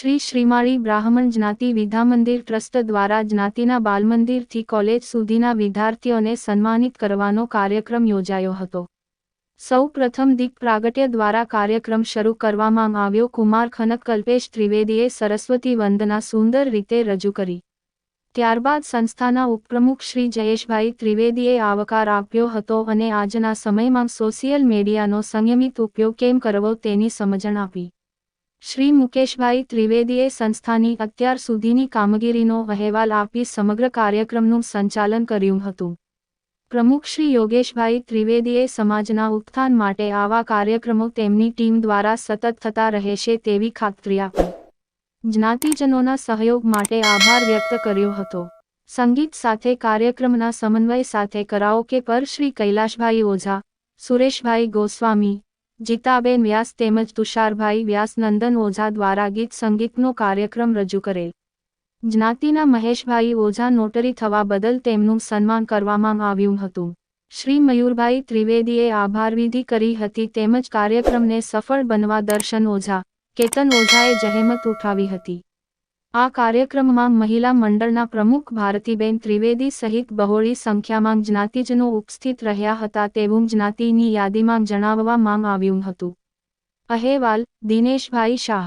શ્રીમાળી બ્રાહ્મણ જ્ઞાતિ વિદ્યામંદિર ટ્રસ્ટ દ્વારા જ્ઞાતિના બાલમંદિરથી કોલેજ સુધીના વિદ્યાર્થીઓને સન્માનિત કરવાનો કાર્યક્રમ યોજાયો હતો. સૌ પ્રથમ દીપ પ્રાગટ્ય દ્વારા કાર્યક્રમ શરૂ કરવામાં આવ્યો. કુમાર ખનક કલ્પેશ ત્રિવેદીએ સરસ્વતી વંદના સુંદર રીતે રજૂ કરી. ત્યારબાદ સંસ્થાના ઉપપ્રમુખ શ્રી જયેશભાઈ ત્રિવેદીએ આવકાર આપ્યો હતો અને આજના સમયમાં સોશિયલ મીડિયાનો સંયમિત ઉપયોગ કેમ કરવો તેની સમજણ આપી. શ્રી મુકેશભાઈ ત્રિવેદીએ સંસ્થાની અત્યાર સુધીની કામગીરીનો અહેવાલ આપી સમગ્ર કાર્યક્રમનું સંચાલન કર્યું હતું. પ્રમુખ શ્રી યોગેશભાઈ ત્રિવેદીએ સમાજના ઉત્થાન માટે આવા કાર્યક્રમો તેમની ટીમ દ્વારા સતત થતા રહેશે તેવી ખાતરી આપી. જ્ઞાતિજનોના સહયોગ માટે આભાર વ્યક્ત કર્યો હતો. સંગીત સાથે કાર્યક્રમના સમન્વય સાથે કરાઓકે પર શ્રી કૈલાશભાઈ ઓઝા, સુરેશભાઈ ગોસ્વામી જીતાબેન વ્યાસ તેમજ તુષારભાઈ વ્યાસ નંદન ઓઝા દ્વારા ગીત સંગીતનો કાર્યક્રમ રજૂ કરેલ. જ્ઞાતિના મહેશભાઈ ઓઝા નોટરી થવા બદલ તેમનું સન્માન કરવામાં આવ્યું હતું. શ્રી મયુરભાઈ ત્રિવેદીએ આભારવિધિ કરી હતી તેમજ કાર્યક્રમને સફળ બનવા દર્શન ઓઝા, કેતન ઓઝાએ જહેમત ઉઠાવી હતી. આ કાર્યક્રમમાં મહિલા મંડળના પ્રમુખ ભારતીબેન ત્રિવેદી સહિત બહોળી સંખ્યામાં જ્ઞાતિજનો ઉપસ્થિત રહ્યા હતા તેવું જ્ઞાતિની યાદીમાં જણાવવામાં આવ્યું હતું. અહેવાલ, દિનેશભાઈ શાહ.